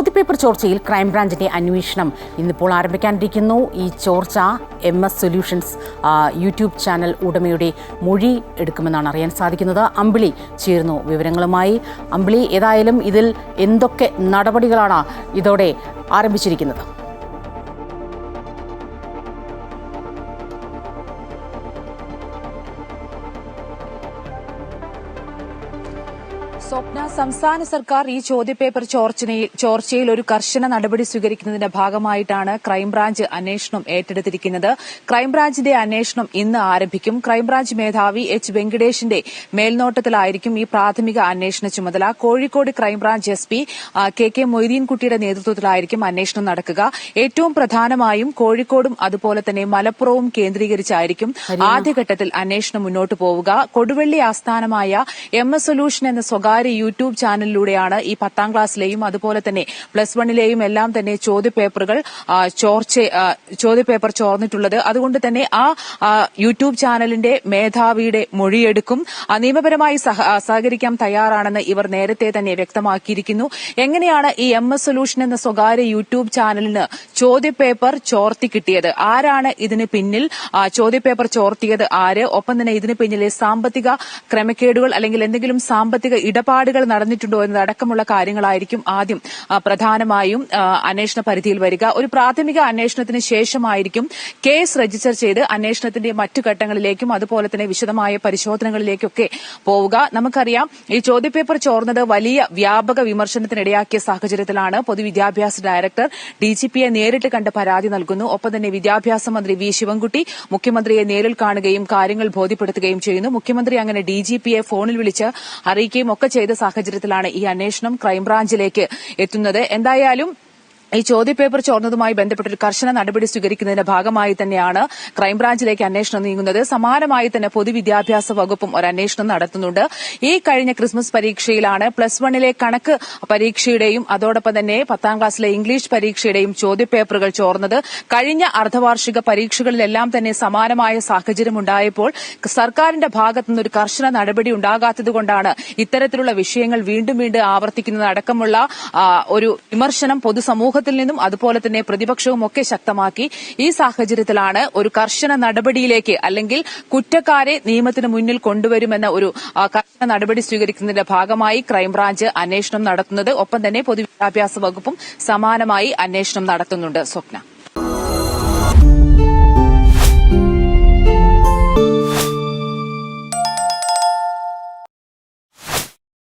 ചോദ്യപേപ്പർ ചോർച്ചയിൽ ക്രൈംബ്രാഞ്ചിന്റെ അന്വേഷണം ഇന്നിപ്പോൾ ആരംഭിക്കാനിരിക്കുന്നു. ഈ ചോർച്ച M S solutions YouTube channel ഉടമയുടെ മൊഴി എടുക്കുമെന്നാണ് അറിയാൻ സാധിക്കുന്നത്. അമ്പിളി ചേരുന്നു വിവരങ്ങളുമായി. അമ്പിളി ഏതായാലും ഇതിൽ എന്തൊക്കെ നടപടികളാണ് ഇതോടെ ആരംഭിച്ചിരിക്കുന്നത്? സ്വപ്ന സംസ്ഥാന സർക്കാർ ഈ ചോദ്യപേപ്പർ ചോർച്ചയിൽ ചോർച്ചയിൽ ഒരു കർശന നടപടി സ്വീകരിക്കുന്നതിന്റെ ഭാഗമായിട്ടാണ് ക്രൈംബ്രാഞ്ച് അന്വേഷണം ഏറ്റെടുത്തിരിക്കുന്നത്. ക്രൈംബ്രാഞ്ചിന്റെ അന്വേഷണം ഇന്ന് ആരംഭിക്കും. ക്രൈംബ്രാഞ്ച് മേധാവി എച്ച് വെങ്കടേഷിന്റെ മേൽനോട്ടത്തിലായിരിക്കും ഈ പ്രാഥമിക അന്വേഷണ ചുമതല. Kozhikode crime branch S P K K മൊയ്തീൻകുട്ടിയുടെ നേതൃത്വത്തിലായിരിക്കും അന്വേഷണം നടക്കുക. ഏറ്റവും പ്രധാനമായും കോഴിക്കോടും അതുപോലെ തന്നെ മലപ്പുറവും കേന്ദ്രീകരിച്ചായിരിക്കും ആദ്യഘട്ടത്തിൽ അന്വേഷണം മുന്നോട്ട് പോവുക. കൊടുവള്ളി ആസ്ഥാനമായ എം എസ് സൊല്യൂഷൻ എന്ന സ്വകാര്യ യൂട്യൂബ് ചാനലിലൂടെയാണ് ഈ പത്താം ക്ലാസ്സിലെയും അതുപോലെ തന്നെ പ്ലസ് വണ്ണിലെയും എല്ലാം തന്നെ ചോദ്യപേപ്പറുകൾ ചോർച്ച ചോദ്യപേപ്പർ ചോർന്നിട്ടുള്ളത്. അതുകൊണ്ട് തന്നെ ആ യൂട്യൂബ് ചാനലിന്റെ മേധാവിയുടെ മൊഴിയെടുക്കും. നിയമപരമായി സഹ- സഹകരിക്കാൻ തയ്യാറാണെന്ന് ഇവർ നേരത്തെ തന്നെ വ്യക്തമാക്കിയിരിക്കുന്നു. എങ്ങനെയാണ് ഈ എം എസ് സൊല്യൂഷൻ എന്ന സ്വകാര്യ യൂട്യൂബ് ചാനലിന് ചോദ്യപേപ്പർ ചോർത്തി കിട്ടിയത്? ആരാണ് ഇതിന് പിന്നിൽ ചോദ്യപേപ്പർ ചോർത്തിയത്? ആര്? ഒപ്പം തന്നെ ഇതിന് പിന്നിലെ സാമ്പത്തിക ക്രമക്കേടുകൾ അല്ലെങ്കിൽ എന്തെങ്കിലും സാമ്പത്തിക ഇടപാടുകൾ നടന്നിട്ടുണ്ടോ എന്നതടക്കമുള്ള കാര്യങ്ങളായിരിക്കും ആദ്യം പ്രധാനമായും അന്വേഷണ പരിധിയിൽ വരിക. ഒരു പ്രാഥമിക അന്വേഷണത്തിന് ശേഷമായിരിക്കും കേസ് രജിസ്റ്റർ ചെയ്ത് അന്വേഷണത്തിന്റെ മറ്റു ഘട്ടങ്ങളിലേക്കും അതുപോലെ തന്നെ വിശദമായ പരിശോധനകളിലേക്കൊക്കെ പോവുക. നമുക്കറിയാം ഈ ചോദ്യപേപ്പർ ചോർന്നത് വലിയ വ്യാപക വിമർശനത്തിനിടയാക്കിയ സാഹചര്യത്തിലാണ് പൊതുവിദ്യാഭ്യാസ ഡയറക്ടർ ഡിജിപിയെ നേരിട്ട് കണ്ട് പരാതി നൽകുന്നു. ഒപ്പം തന്നെ വിദ്യാഭ്യാസ മന്ത്രി വി. ശിവൻകുട്ടി മുഖ്യമന്ത്രിയെ നേരിൽ കാണുകയും കാര്യങ്ങൾ ബോധ്യപ്പെടുത്തുകയും ചെയ്യുന്നു. മുഖ്യമന്ത്രി അങ്ങനെ ഡിജിപിയെ ഫോണിൽ വിളിച്ച് അറിയിക്കുകയും ഒക്കെ ചെയ്ത സാഹചര്യത്തിലാണ് ഈ അന്വേഷണം ക്രൈംബ്രാഞ്ചിലേക്ക് എത്തുന്നത്. എന്തായാലും ഈ ചോദ്യപേപ്പർ ചോർന്നതുമായി ബന്ധപ്പെട്ട് ഒരു കർശന നടപടി സ്വീകരിക്കുന്നതിന്റെ ഭാഗമായി തന്നെയാണ് ക്രൈംബ്രാഞ്ചിലേക്ക് അന്വേഷണം നീങ്ങുന്നത്. സമാനമായി തന്നെ പൊതുവിദ്യാഭ്യാസ വകുപ്പും ഒരു അന്വേഷണം നടത്തുന്നുണ്ട്. ഈ കഴിഞ്ഞ ക്രിസ്മസ് പരീക്ഷയിലാണ് പ്ലസ് വണ്ണിലെ കണക്ക് പരീക്ഷയുടെയും അതോടൊപ്പം തന്നെ പത്താം ക്ലാസ്സിലെ ഇംഗ്ലീഷ് പരീക്ഷയുടെയും ചോദ്യപേപ്പറുകൾ ചോർന്നത്. കഴിഞ്ഞ അർദ്ധവാർഷിക പരീക്ഷകളിലെല്ലാം തന്നെ സമാനമായ സാഹചര്യം ഉണ്ടായപ്പോൾ സർക്കാരിന്റെ ഭാഗത്തുനിന്ന് ഒരു കർശന നടപടി ഉണ്ടാകാത്തതുകൊണ്ടാണ് ഇത്തരത്തിലുള്ള വിഷയങ്ങൾ വീണ്ടും വീണ്ടും ആവർത്തിക്കുന്നതടക്കമുള്ള ഒരു വിമർശനം പൊതുസമൂഹത്തിൽ നിന്നും അതുപോലെ തന്നെ പ്രതിപക്ഷവും ഒക്കെ ശക്തമാക്കി ഈ സാഹചര്യത്തിലാണ് ഒരു കർശന നടപടിയിലേക്ക് അല്ലെങ്കിൽ കുറ്റക്കാരെ നിയമത്തിന് മുന്നിൽ കൊണ്ടുവരുമെന്ന ഒരു കർശന നടപടി സ്വീകരിക്കുന്നതിന്റെ ഭാഗമായി ക്രൈംബ്രാഞ്ച് അന്വേഷണം നടത്തുന്നത്. ഒപ്പം തന്നെ പൊതുവിദ്യാഭ്യാസ വകുപ്പും സമാനമായി അന്വേഷണം നടത്തുന്നുണ്ട്. സ്വപ്ന.